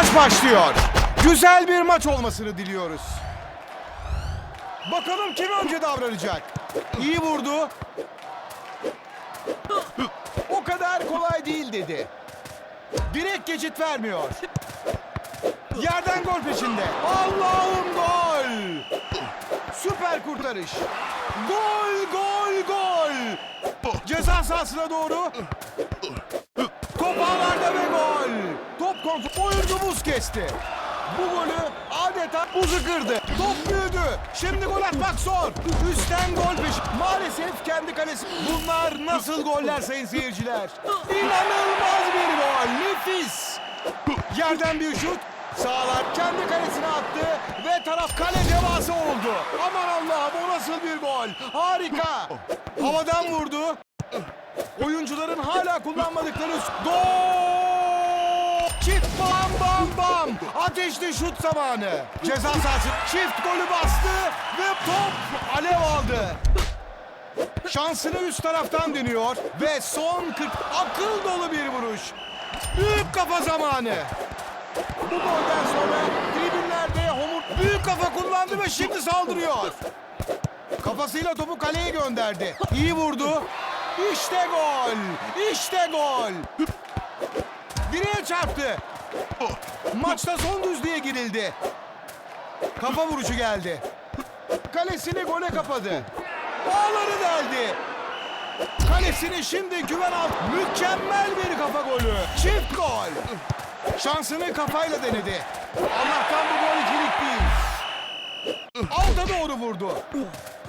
Maç başlıyor. Güzel bir maç olmasını diliyoruz. Bakalım kim önce davranacak. İyi vurdu. O kadar kolay değil dedi. Direkt geçit vermiyor. Yerden gol peşinde. Allah'ım gol. Süper kurtarış. Gol, gol, gol. Ceza sahasına doğru. Top ağlarda ve kontrol. Oyuncu buz kesti. Bu golü adeta buzu kırdı. Top büyüdü. Şimdi gol atmak zor. Üstten gol peşi. Maalesef kendi kalesi. Bunlar nasıl goller sayın seyirciler? İnanılmaz bir gol. Nefis. Yerden bir şut. Sağlar kendi kalesine attı ve taraf kale devası oldu. Aman Allah'ım o nasıl bir gol. Harika. Havadan vurdu. Oyuncuların hala kullanmadıkları gol! Bam! Ateşli şut zamanı. Ceza sahası çift golü bastı ve top alev aldı. Şansını üst taraftan deniyor ve son 40 akıl dolu bir vuruş. Büyük kafa zamanı. Bu golden sonra tribünlerde homur büyük kafa kullandı ve şimdi saldırıyor. Kafasıyla topu kaleye gönderdi. İyi vurdu. İşte gol. İşte gol. Direğe çarptı. Maçta son düzlüğe girildi. Kafa vuruşu geldi. Kalesini gole kapadı. Ağları deldi. Kalesini şimdi güven aldı. Mükemmel bir kafa golü. Çift gol. Şansını kafayla denedi. Allah'tan bu gol ikilik değil. Alta doğru vurdu.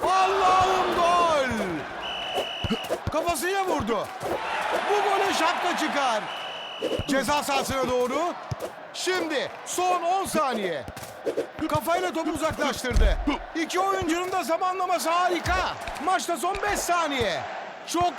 Allah'ım gol. Kafasıyla vurdu. Bu golü şapka çıkar. Ceza sahasına doğru. Şimdi son 10 saniye. Kafayla topu uzaklaştırdı. İki oyuncunun da zamanlaması harika. Maçta son 5 saniye. Çok